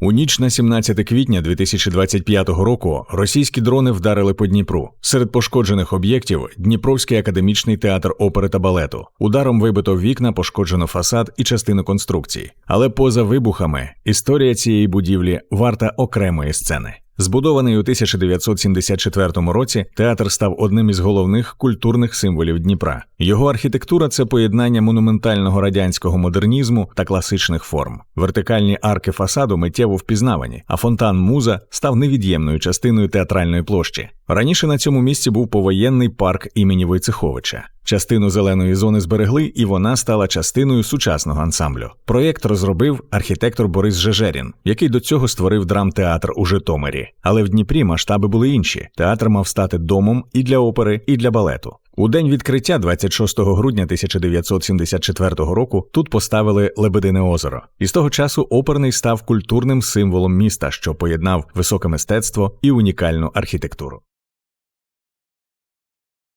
У ніч на 17 квітня 2025 року російські дрони вдарили по Дніпру. Серед пошкоджених об'єктів Дніпровський академічний театр опери та балету. Ударом вибито вікна, пошкоджено фасад і частину конструкцій. Але поза вибухами історія цієї будівлі варта окремої сцени. Збудований у 1974 році, театр став одним із головних культурних символів Дніпра. Його архітектура це поєднання монументального радянського модернізму та класичних форм. Вертикальні арки фасаду миттєво впізнавані, а фонтан муза став невід'ємною частиною театральної площі. Раніше на цьому місці був повоєнний парк імені Войцеховича. Частину зеленої зони зберегли, і вона стала частиною сучасного ансамблю. Проєкт розробив архітектор Борис Жежерін, який до цього створив драмтеатр у Житомирі. Але в Дніпрі масштаби були інші. Театр мав стати домом і для опери, і для балету. У день відкриття, 26 грудня 1974 року, тут поставили Лебедине озеро, і з того часу оперний став культурним символом міста, що поєднав високе мистецтво і унікальну архітектуру.